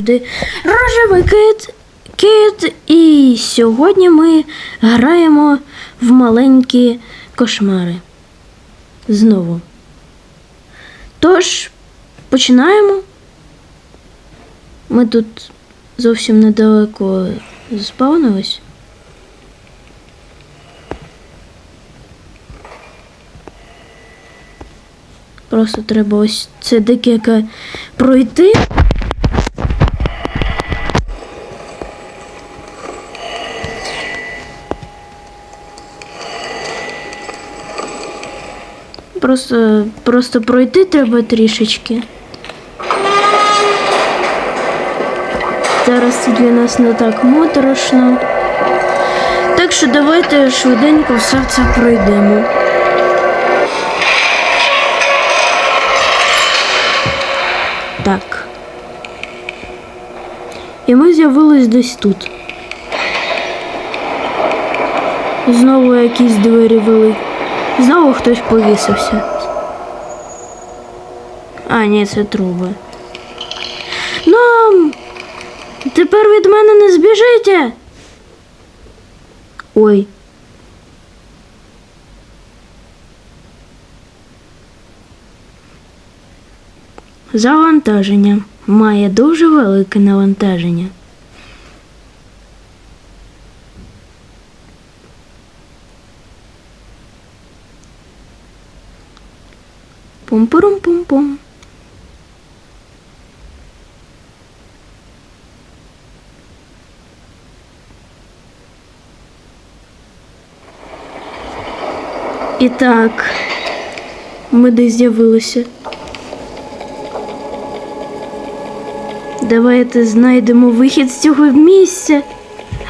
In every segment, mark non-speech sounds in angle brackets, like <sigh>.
Де Рожевий кит, кит, і сьогодні ми граємо в маленькі кошмари. Знову. Тож, починаємо. Ми тут зовсім недалеко заспавнились. Просто треба ось це декілька пройти. Просто, просто пройти треба трішечки. Зараз це для нас не так моторошно. Так що давайте швиденько все це пройдемо. Так. І ми з'явились десь тут. Знову якісь двері вели. Знову хтось повісився. А, ні, це труби. Ну, тепер від мене не збіжите. Ой. Завантаження. Має дуже велике навантаження. Пум-пурум-пум-пум. І так, ми десь з'явилися. Давайте знайдемо вихід з цього місця.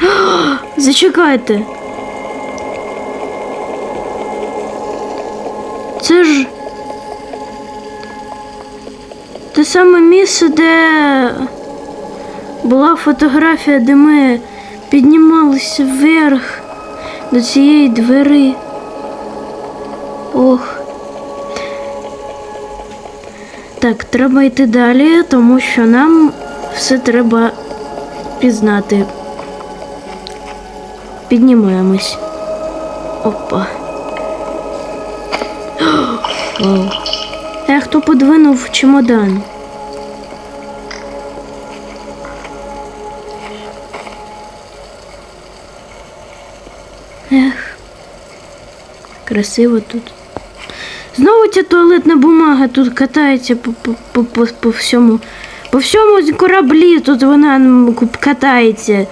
<gasps> Зачекайте. Саме місце, де була фотографія, де ми піднімалися вверх до цієї двери. Ох. Так, треба йти далі, тому що нам все треба пізнати. Піднімаємось. Опа. Вау. Е, хто подвинув чемодан? Красиво тут. Знову ця туалетна бумага тут катається по, по, по, по, по всьому. По всьому кораблі тут вона катається.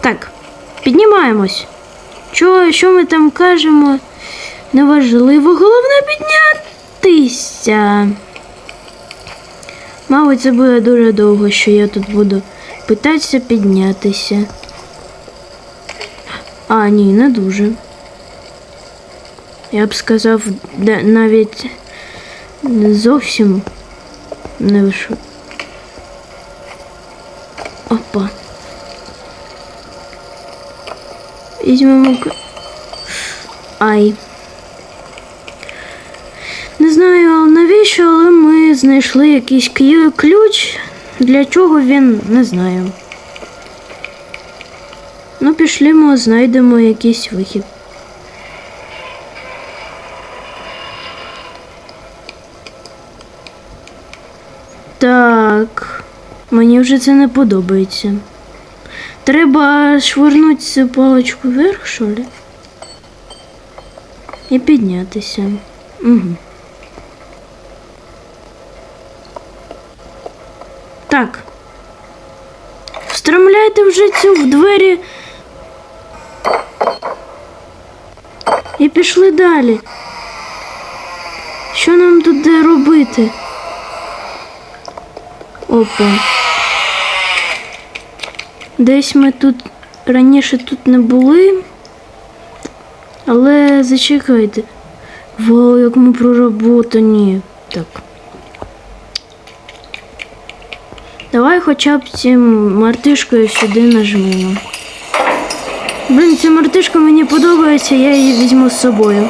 Так, піднімаємось. Що, що ми там кажемо? Неважливо, головне піднятися. Мабуть, це буде дуже довго, що я тут буду питатися піднятися. А, ні, не дуже. Я б сказав, да- навіть зовсім не вийшов. Опа. Візьмемо. Ай. Не знаю навіщо, але ми знайшли якийсь ключ. Для чого він не знаю. Ну, пішлімо, знайдемо якийсь вихід. Так, вже це не подобається. Треба швирнути цю паличку вверх, що ли? І піднятися. Угу. Так. Встромляйте вже цю в двері. І пішли далі. Що нам тут робити? Опа. Десь ми тут раніше тут не були. Але зачекайте. Вау, як ми проработані. Так. Давай хоча б цим мартишкою сюди нажмемо. Блін, ця мартишка мені подобається, я її візьму з собою.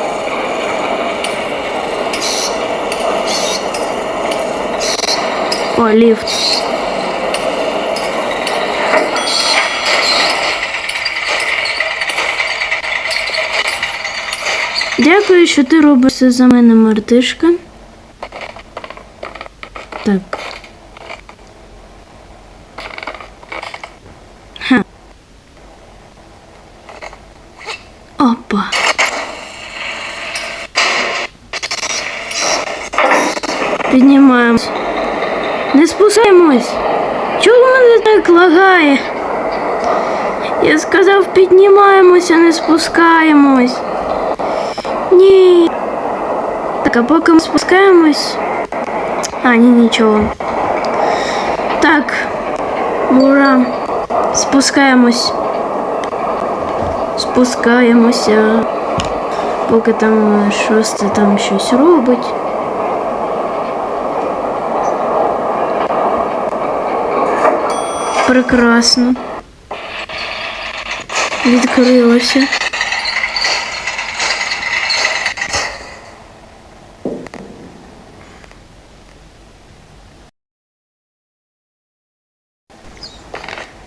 О, ліфт. Дякую, що ти робиш це за мене, мартишка. Так. Ха. Опа. Піднімаємось. Не спускаємось. Чому мене так лагає? Я сказав, піднімаємося, не спускаємось. Ні. Так, а поки ми спускаємось. А, ні, нічого. Так. Ура. Спускаємось. Спускаємося. Поки там е, шосте там щось робить. Прекрасно. Відкрилося.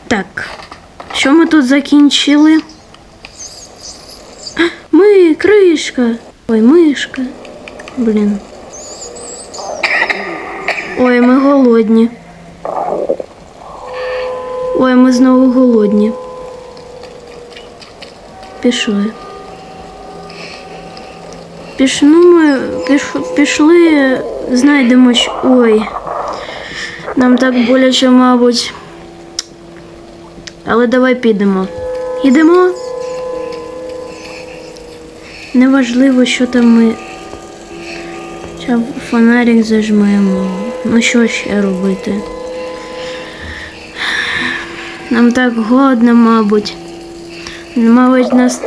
Так, що ми тут закінчили? Ми, кришка. Ой, мишка. Блін. Ой, ми голодні. Ой, ми знову голодні. Пішли. Піш, ну, ми піш, пішли, знайдемо. Ой. Нам так боляче, мабуть. Але давай підемо. Ідемо. Неважливо, що там ми. Зараз фонарик зажмемо. Ну що ще робити? Нам так голодно, мабуть. Мабуть, нас.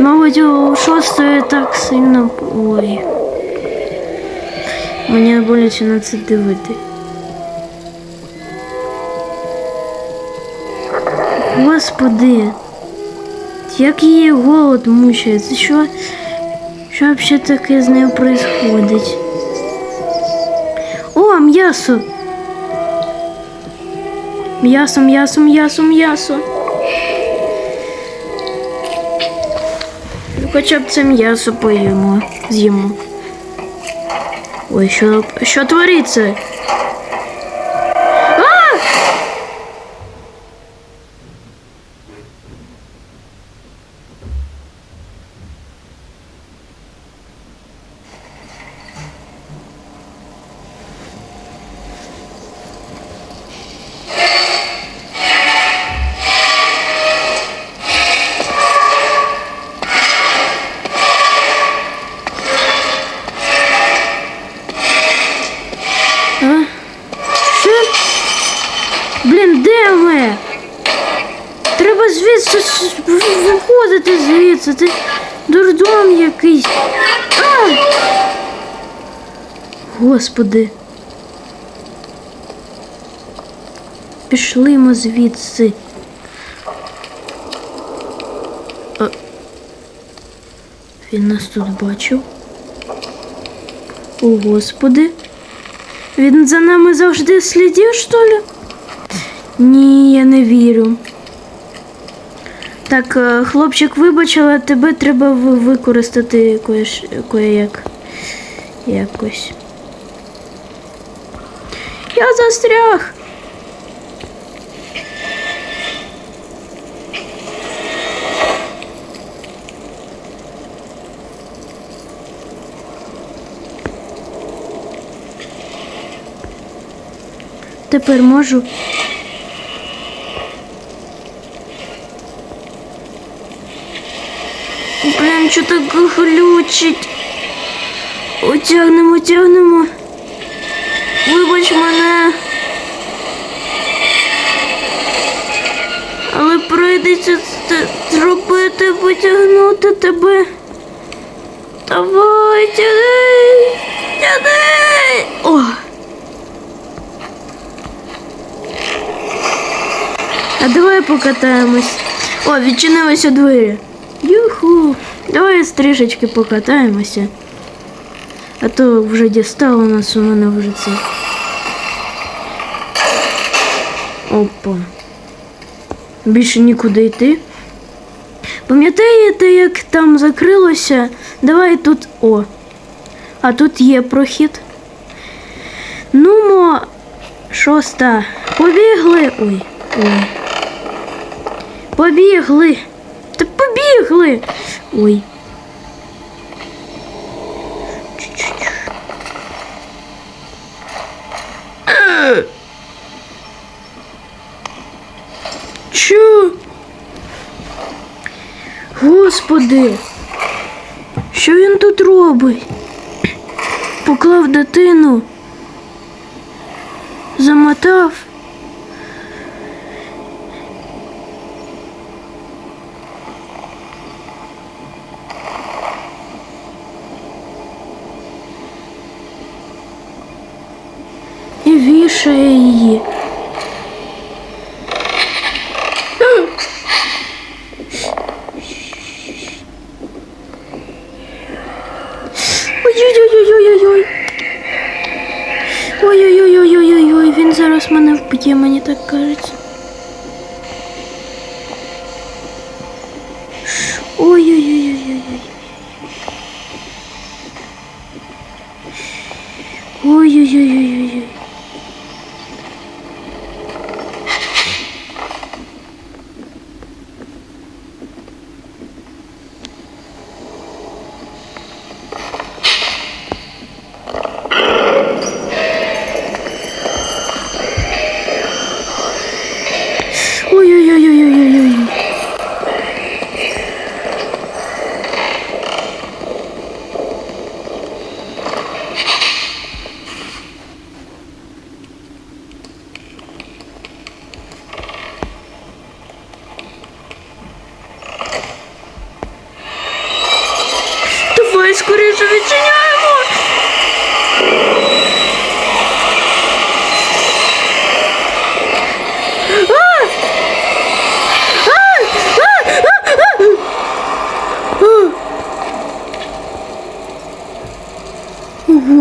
Мабуть, у шостої так сильно. Ой. Мені боляче на це дивити. Господи, як її голод мучається? Що, що взагалі таке з нею происходить? О, м'ясо! М'ясо, м'ясо, м'ясо, м'ясо. Хоча б це м'ясо поїмо, з'їмо. Ой, що, що твориться? А! А? Що? Блін, де ми? Треба звідси с- в- виходити звідси. Ти дурдом якийсь. А! Господи. Пішли ми звідси. А... Він нас тут бачив. О, Господи. Він за нами завжди слідів, що ли? Ні, я не вірю. Так, е, хлопчик, вибач, але тебе треба ви- використати коєш, кояк. Якось. Я застряг. Тепер можу. Блін, що так глючить? Утягнемо, тягнемо. Вибач мене. Але прийдеться зробити, потягнути тебе. Давай, тяни, тяни. О! А давай покатаємось. О, відчинилися двері. Юху. Давай стрішечки покатаємося. А то вже дістало нас у мене вже це. Опа. Більше нікуди йти. Пам'ятаєте, як там закрилося? Давай тут. О. А тут є прохід. Нумо, шоста. Побігли. Ой, ой. Побігли. Та побігли. Ой. Чуть-чуть. Е! Чо? Господи, що він тут робить? Поклав дитину, замотав. І вішає її. yeah, yeah, yeah.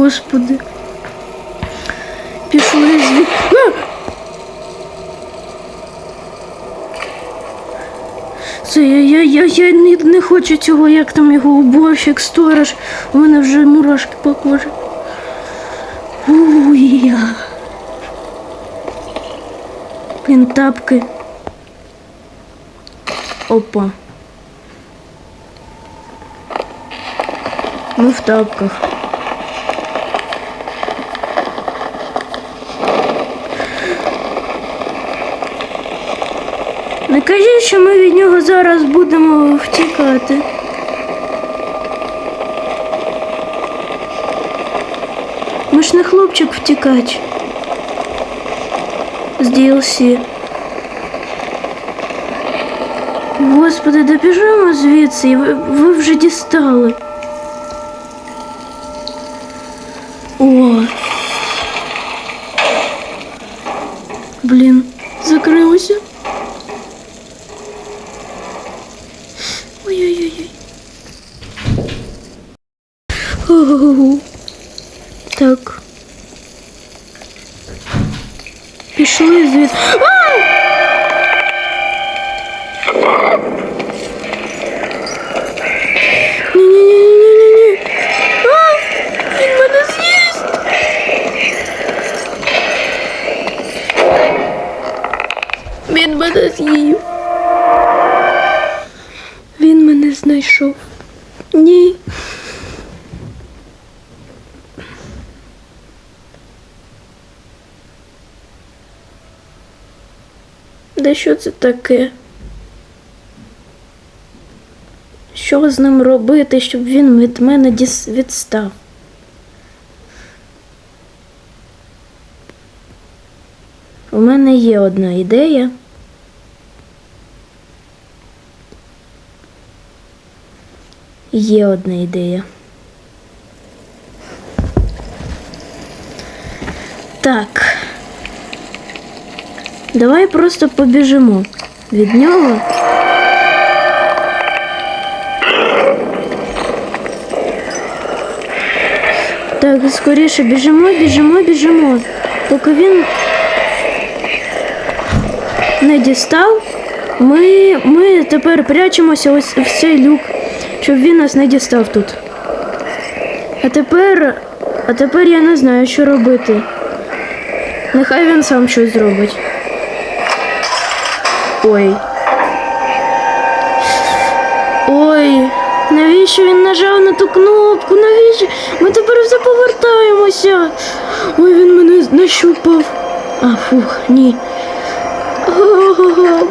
Господи. Пішли звідти. Це я, я, я, я не, не хочу цього, як там його уборщик, сторож. У мене вже мурашки по кожі. Уй я. Блін, тапки. Опа. Ми в тапках. Кажіть, що ми від нього зараз будемо втікати. Ми ж не хлопчик втікач. З DLC. Господи, добіжимо звідси, ви, ви вже дістали. О. Блін, закрилося. Ой-ой-ой. Ого. Так. Пішли звід. А! Ні-ні-ні-ні-ні-ні. А! Він мене з'їсть. Він мене з'їв. Він мене знайшов. Ні. Да що це таке? Що з ним робити, щоб він від мене відстав? У мене є одна ідея. Є одна ідея. Так. Давай просто побіжимо від нього. Так, скоріше біжимо, біжимо, біжимо. Поки він не дістав. Ми, ми тепер прячемося ось в цей люк, щоб він нас не дістав тут. А тепер. А тепер я не знаю, що робити. Нехай він сам щось зробить. Ой. Ой, навіщо він нажав на ту кнопку? Навіщо? Ми тепер все повертаємося. Ой, він мене нащупав. А, фух, ні.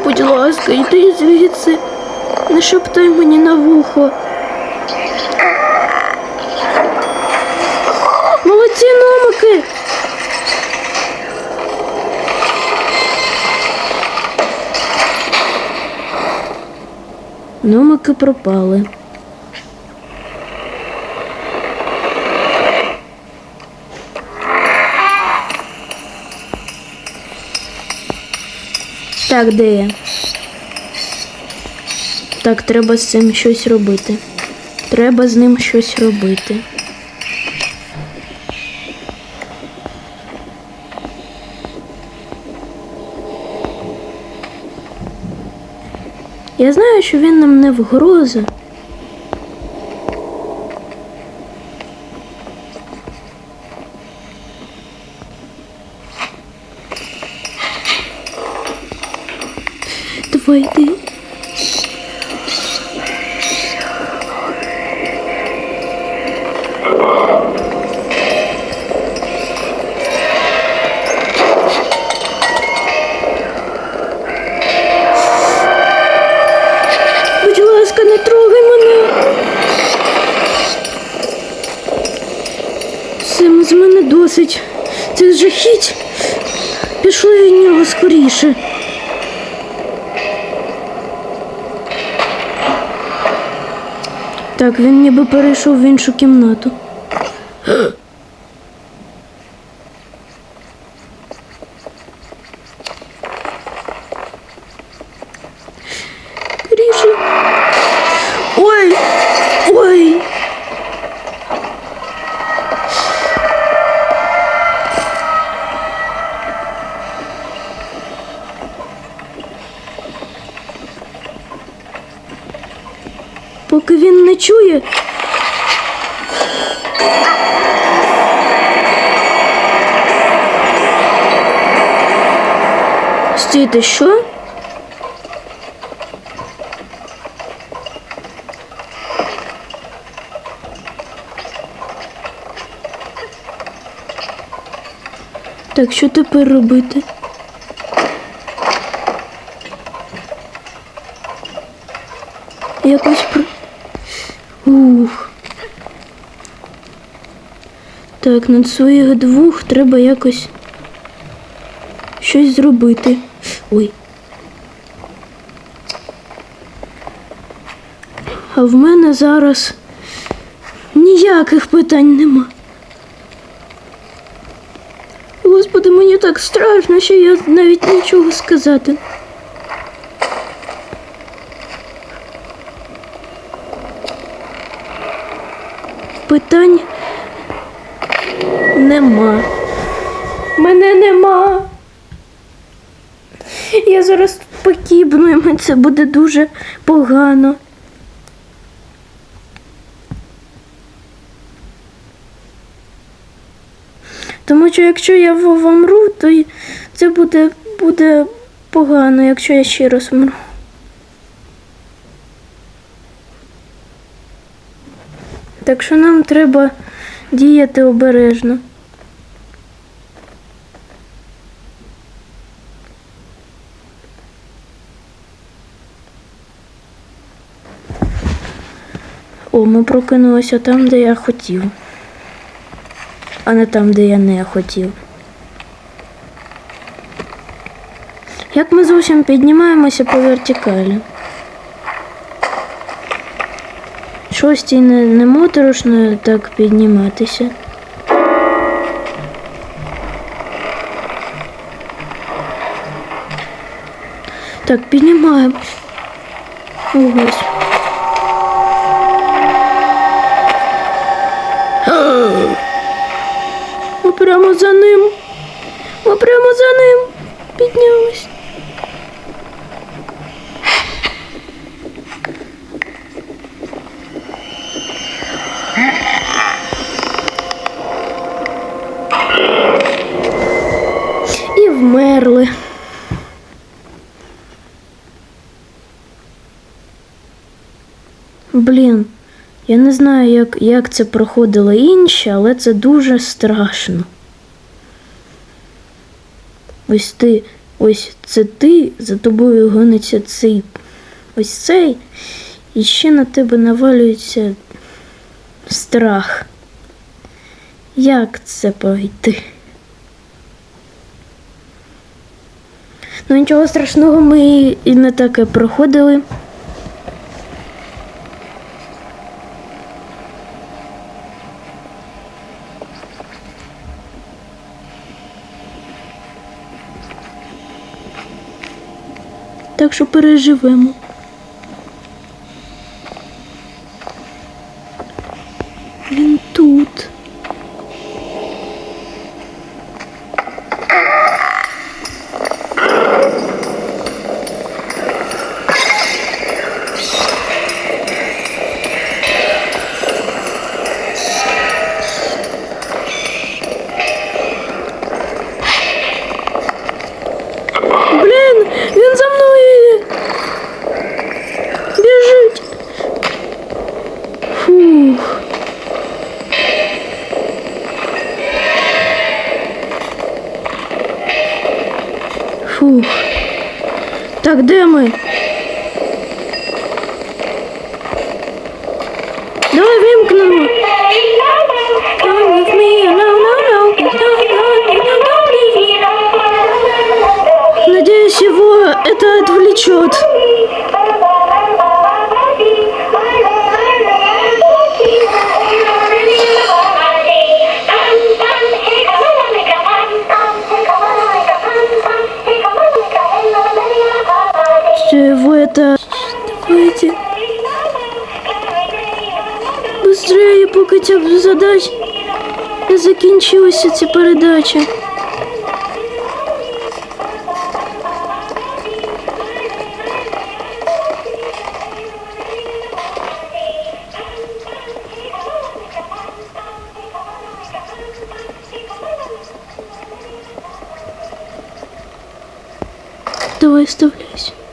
Будь ласка, йди звідси. Не шептай мені на вухо. Молодці номики. Номики пропали. Так, де я? Так, треба з цим щось робити. Треба з ним щось робити. Я знаю, що він нам не вгроза. Давай йди. З мене досить. Це жахіть. Пішли від нього скоріше. Так, він ніби перейшов в іншу кімнату. Скоріше. Ой! Ой! Поки він не чує. Стійте, що? Так, що тепер робити? Якось про. Так, над своїх двох треба якось щось зробити. Ой. А в мене зараз ніяких питань нема. Господи, мені так страшно, що я навіть нічого сказати. Питань нема. Мене нема. Я зараз покібну, і мені це буде дуже погано. Тому що якщо я в- вмру, то це буде, буде погано, якщо я ще раз вмру. Так що нам треба діяти обережно. О, ми прокинулися там, де я хотів, а не там, де я не хотів. Як ми зовсім піднімаємося по вертикалі? Шостій не, не моторошно так підніматися. Так, піднімаємось. О, за ним. Ми прямо за ним піднялись. І вмерли. Блін, я не знаю, як, як це проходило інше, але це дуже страшно. Ось ти, ось це ти, за тобою гониться цей, ось цей, і ще на тебе навалюється страх. Як це пройти? Ну нічого страшного, ми і не таке проходили. Так що переживемо. Так, де ми? Давай вимкнемо. Надеюсь, его это отвлечет. Это... Давайте. Быстрее, поки ця задач не закінчилася ця передача. Давай вставляйся.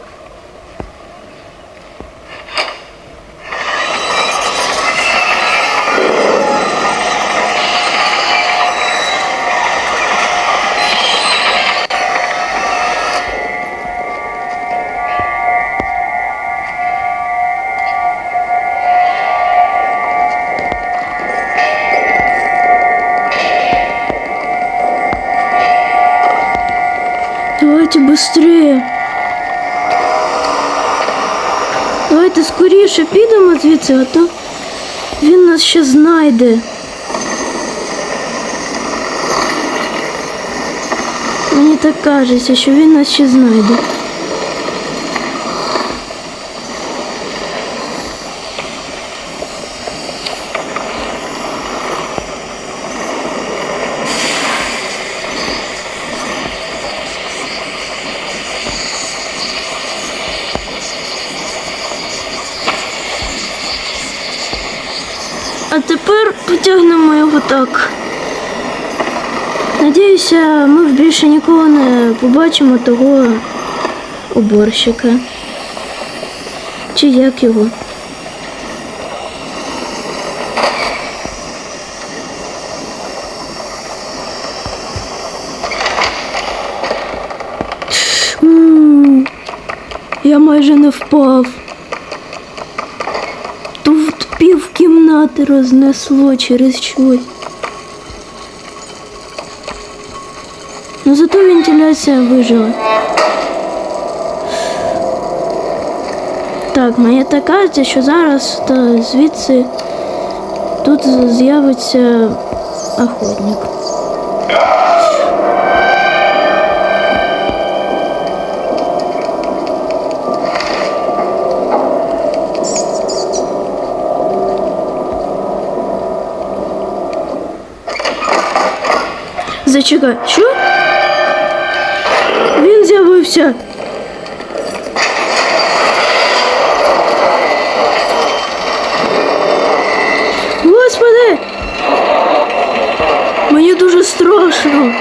Давайте быстрее. Давайте скоріше підемо звідси, а то він нас ще знайде. Мені так кажеться, що він нас ще знайде. А тепер потягнемо його так. Надіюся, ми більше ніколи не побачимо того уборщика. Чи як його? Я майже не впав. Тут пів кімнати рознесло через щось. Ну зато вентиляція вижила. Так, мені так кажеться, що зараз та звідси тут з'явиться охотник. Зачекай, що? з'явився. Господи, мені дуже страшно.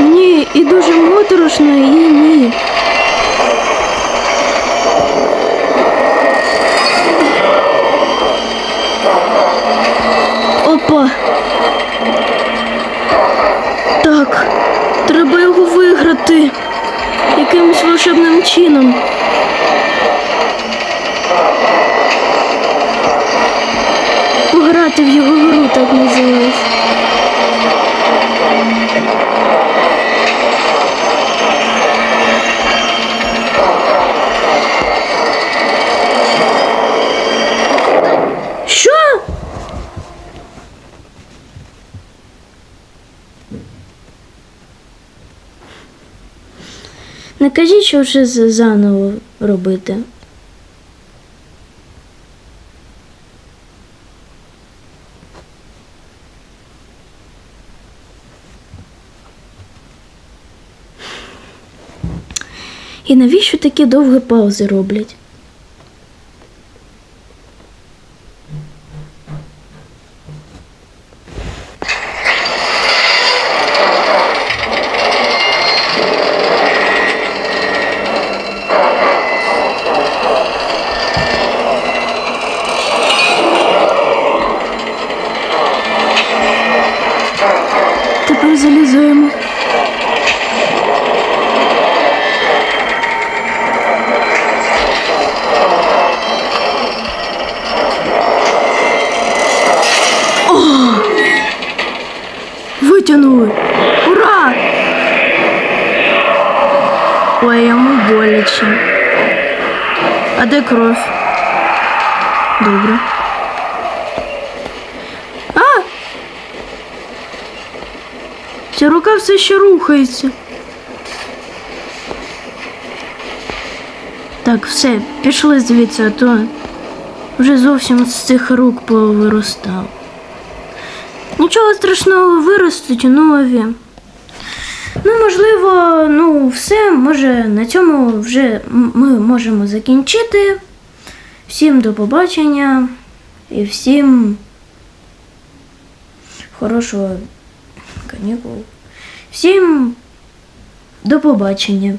Ні, і дуже моторошно, і ні. Якимось волшебним чином. Пограти в його гру так називається. Що? Не кажіть, що вже заново робити. І навіщо такі довгі паузи роблять? Тепер залізаємо. Витягнули. Ура! Ой, йому боляче. А де кров? Добре. А! Ця рука все ще рухається. Так, все, пішли звідси, а то вже зовсім з цих рук повиростав. Нічого страшного виростуть нові. Ну, можливо, ну, все, може, на цьому вже ми можемо закінчити. Всім до побачення і всім хорошого канікул. Всім до побачення.